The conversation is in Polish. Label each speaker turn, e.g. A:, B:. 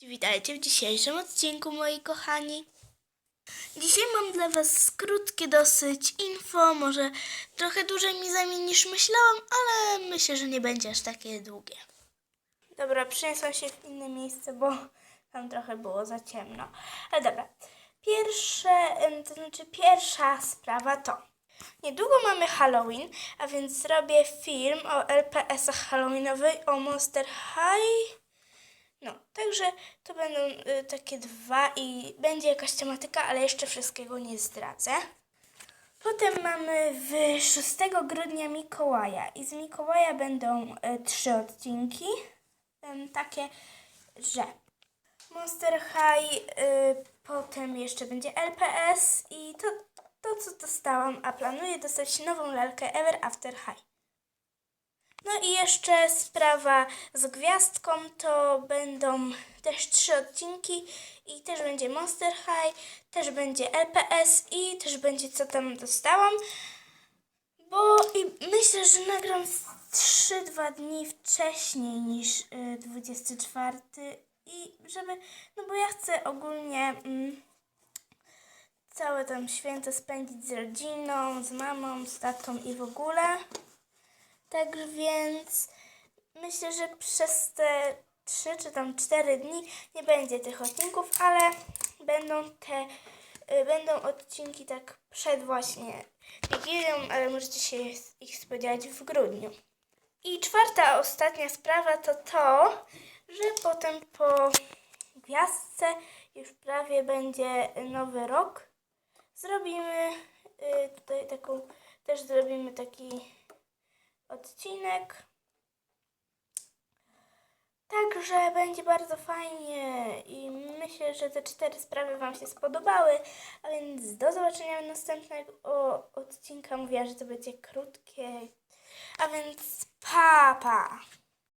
A: Witajcie w dzisiejszym odcinku, moi kochani. Dzisiaj mam dla Was krótkie dosyć info, może trochę dłużej mi zajmie niż myślałam, ale myślę, że nie będzie aż takie długie. Dobra, przeniosłam się w inne miejsce, bo tam trochę było za ciemno. Ale dobra, pierwsze, to znaczy pierwsza sprawa to Niedługo mamy Halloween, a więc zrobię film o LPS-ach Halloweenowej, o Monster High. Także to będą y, takie dwa i będzie jakaś tematyka, ale jeszcze wszystkiego nie zdradzę. Potem mamy w 6 grudnia Mikołaja i z Mikołaja będą y, trzy odcinki. Takie, że Monster High, y, potem jeszcze będzie LPS i to, to co dostałam, a planuję dostać nową lalkę Ever After High. No i jeszcze sprawa z gwiazdką, to będą też trzy odcinki i też będzie Monster High, też będzie LPS i też będzie co tam dostałam. Bo i myślę, że nagram 3-2 dni wcześniej niż y, 24 i żeby, no bo ja chcę ogólnie mm, całe tam święto spędzić z rodziną, z mamą, z tatą i w ogóle. Tak więc myślę, że przez te 3 czy tam 4 dni nie będzie tych odcinków, ale będą te y, będą odcinki tak przed właśnie Wigilią, ale możecie się ich spodziewać w grudniu. I czwarta, ostatnia sprawa to to, że potem po gwiazdce już prawie będzie nowy rok. Zrobimy y, tutaj taką, też zrobimy taki odcinek. Także będzie bardzo fajnie i myślę, że te cztery sprawy Wam się spodobały. A więc do zobaczenia następnego odcinka. Mówiła, że to będzie krótkie. A więc pa, pa!